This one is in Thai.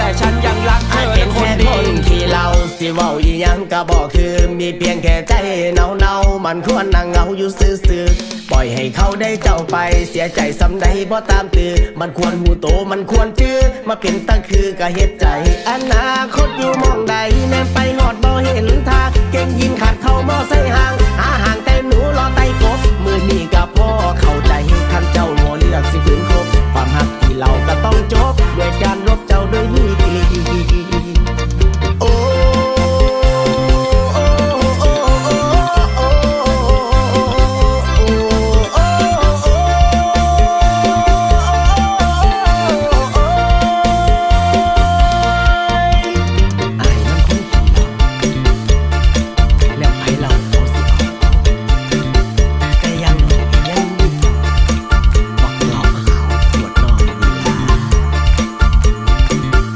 แต่ฉันยังรักเธออเป็นคนดีที่เราสิเว้าอีหยังก็บอกคือมีเพียงแค่ใจเนาเนาๆมันควรนั่งเหงาอยู่ซื่อๆปล่อยให้เขาได้เจ้าไปเสียใจสำใดบ่ตามตือ มันควรหูโตมันควรจื้อมาเป็นตั้งคือก็เฮ็ดใจอนาคตอยู่